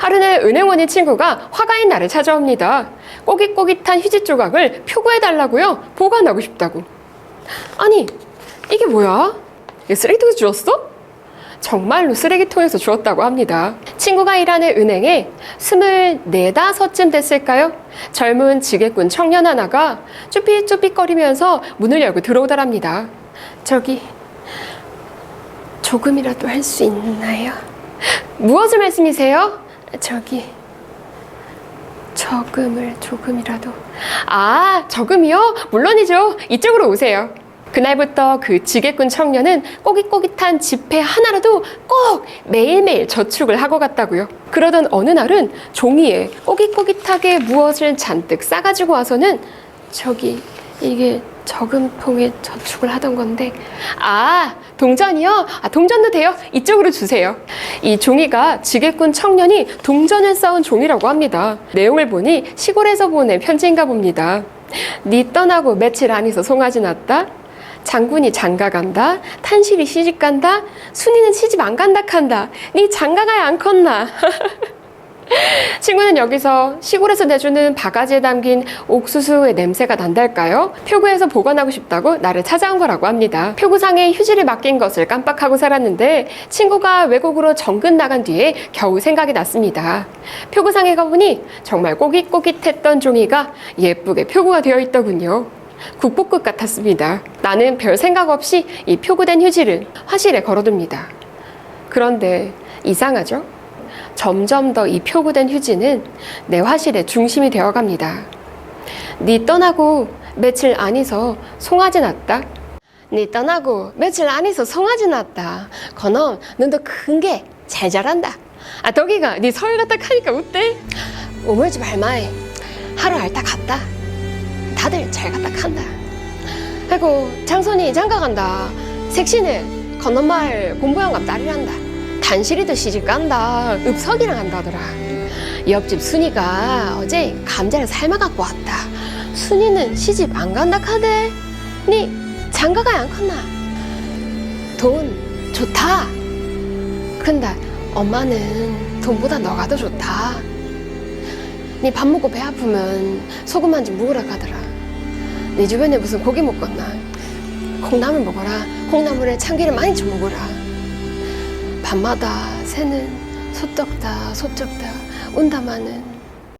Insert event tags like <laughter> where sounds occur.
하루는 은행원인 친구가 화가인 나를 찾아옵니다. 꼬깃꼬깃한 휴지 조각을 표구해달라고요. 보관하고 싶다고. 아니, 이게 뭐야? 이게 쓰레기통에서 주웠어? 정말로 쓰레기통에서 주웠다고 합니다. 친구가 일하는 은행에 스물네 다섯쯤 됐을까요? 젊은 지게꾼 청년 하나가 쭈삣쭈삣거리면서 문을 열고 들어오더랍니다. 저기, 조금이라도 할 수 있나요? 무엇을 말씀이세요? 저기, 저금을 조금이라도. 아, 저금이요? 물론이죠. 이쪽으로 오세요. 그날부터 그 지게꾼 청년은 꼬깃꼬깃한 지폐 하나라도 꼭 매일매일 저축을 하고 갔다고요. 그러던 어느 날은 종이에 꼬깃꼬깃하게 무엇을 잔뜩 싸가지고 와서는 저기 이게 저금통에 저축을 하던 건데 아 동전이요? 아 동전도 돼요? 이쪽으로 주세요. 이 종이가 지게꾼 청년이 동전을 쌓은 종이라고 합니다. 내용을 보니 시골에서 보낸 편지인가 봅니다. 네 떠나고 며칠 안 있어 송아지 났다. 장군이 장가 간다. 탄실이 시집 간다. 순이는 시집 안 간다 한다. 네 장가가야 안 컸나. <laughs> <laughs> 친구는 여기서 시골에서 내주는 바가지에 담긴 옥수수의 냄새가 난달까요? 표구에서 보관하고 싶다고 나를 찾아온 거라고 합니다. 표구상에 휴지를 맡긴 것을 깜빡하고 살았는데 친구가 외국으로 정근 나간 뒤에 겨우 생각이 났습니다. 표구상에 가보니 정말 꼬깃꼬깃했던 종이가 예쁘게 표구가 되어 있더군요. 국보급 같았습니다. 나는 별 생각 없이 이 표구된 휴지를 화실에 걸어둡니다. 그런데 이상하죠? 점점 더 이 표구된 휴지는 내 화실의 중심이 되어갑니다. 네 떠나고 며칠 안 있어 송아지 났다. 네 떠나고 며칠 안 있어 송아지 났다. 그놈 눈도 큰 게 잘 자란다. 아 덕이가 네 서울 갔다 가니까 어때? 우물지 말마이 하루 알다 갔다. 다들 잘 갔다 간다. 아이고 장손이 장가 간다. 색시는 건너마을 공부양갑 딸이란다. 단실이도 시집 간다. 읍석이랑 간다더라. 옆집 순이가 어제 감자를 삶아 갖고 왔다. 순이는 시집 안 간다 카대. 니 장가가야 안 컸나? 돈 좋다. 근데 엄마는 돈보다 너가 더 좋다. 니 밥 먹고 배 아프면 소금 한점 먹으라 가더라. 네 주변에 무슨 고기 먹겠나? 콩나물 먹어라. 콩나물에 참기름 많이 좀 먹어라. 밤마다 새는 소떡다 소쩍다 운다마는